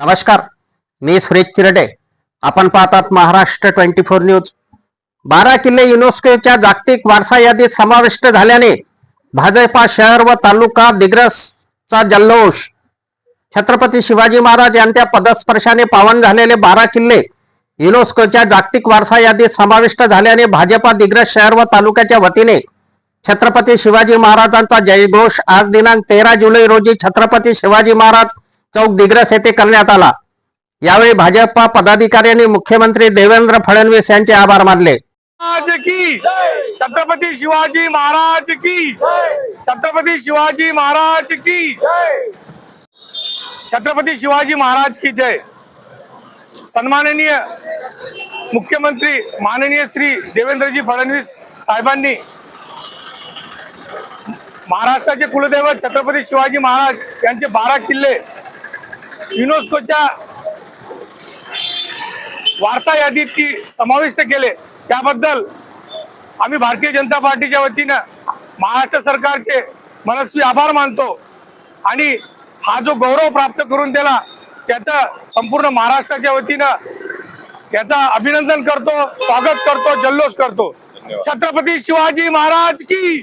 नमस्कार मी सुरेश चिरडे. आपण पाहतात महाराष्ट्र ट्वेंटी फोर न्यूज. बारा किल्ले युनेस्कोच्या जागतिक वारसा यादीत समाविष्ट झाल्याने भाजपा शहर व तालुका दिग्रसचा जल्लोष. छत्रपती शिवाजी महाराज यांच्या पदस्पर्शाने पावन झालेले बारा किल्ले युनेस्कोच्या जागतिक वारसा यादीत समाविष्ट झाल्याने भाजपा दिग्रस शहर व तालुक्याच्या वतीने छत्रपती शिवाजी महाराजांचा जयघोष आज दिनांक तेरा जुलै रोजी छत्रपती शिवाजी महाराज चौक दिग्रस येथे करण्यात आला. यावेळी भाजपा पदाधिकाऱ्यांनी मुख्यमंत्री देवेंद्र फडणवीस यांचे आभार मानले. की? छत्रपती शिवाजी महाराज की? छत्रपती शिवाजी महाराज की? छत्रपती शिवाजी महाराज की जय. सन्माननीय मुख्यमंत्री माननीय श्री देवेंद्रजी फडणवीस साहेबांनी महाराष्ट्राचे कुलदैवत छत्रपती शिवाजी महाराज यांचे बारा किल्ले युनेस्कोच्या वारसा यादीत ती समाविष्ट केले त्याबद्दल आम्ही भारतीय जनता पार्टीच्या वतीनं महाराष्ट्र सरकारचे मनस्वी आभार मानतो आणि हा जो गौरव प्राप्त करून दिला त्याचं संपूर्ण महाराष्ट्राच्या वतीनं याचा अभिनंदन करतो स्वागत करतो जल्लोष करतो. छत्रपती शिवाजी महाराज की